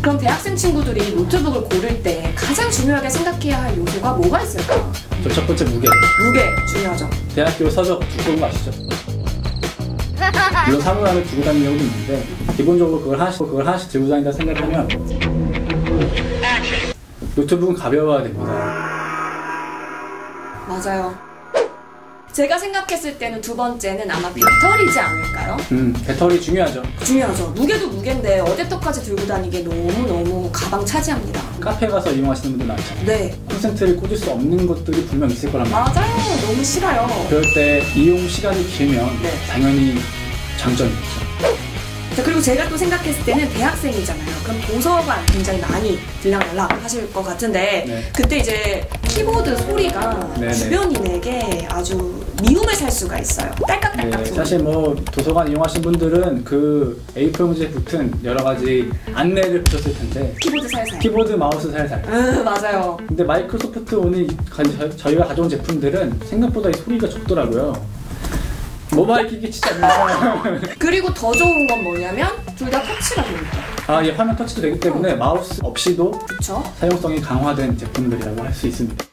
그럼 대학생 친구들이 노트북을 고를 때 가장 중요하게 생각해야 할 요소가 뭐가 있을까? 저 첫 번째 무게. 무게 중요하죠. 대학교 서적 두꺼운 거 아시죠? 물론 사무관을 두고 다니는 경우도 있는데 기본적으로 그걸 하나씩 그걸 하나씩 들고 다닌다 생각하면 노트북은 가벼워야 됩니다. 맞아요. 제가 생각했을 때는 두 번째는 아마 배터리지 않을까요? 음, 배터리 중요하죠. 중요하죠. 무게도 무게인데 어댑터까지 들고 다니기 너무너무 가방 차지합니다. 카페 가서 이용하시는 분들 많죠. 네. 콘센트를 꽂을 수 없는 것들이 분명 있을 거란 말이에요. 맞아요. 너무 싫어요. 그럴 때 이용 시간이 길면 네. 당연히 장점이 있죠. 자, 그리고 제가 또 생각했을 때는 대학생이잖아요. 그럼 도서관 굉장히 많이 들락날락 하실 것 같은데 네. 그때 이제 키보드 소리가 네네. 주변인에게 아주 미움을 살 수가 있어요. 딸깍딸깍 네. 사실 뭐 도서관 이용하신 분들은 그 A4 용지에 붙은 여러 가지 안내를 보셨을 텐데 키보드 살살. 키보드, 마우스 살살. 음, 맞아요. 근데 마이크로소프트 오늘 저- 저희가 가져온 제품들은 생각보다 이 소리가 적더라고요. 모바일 기기 진짜 않나요? 그리고 더 좋은 건 뭐냐면 둘 다 터치가 됩니다. 아, 예, 화면 터치도 되기 때문에 마우스 없이도 그렇죠? 사용성이 강화된 제품들이라고 할 수 있습니다.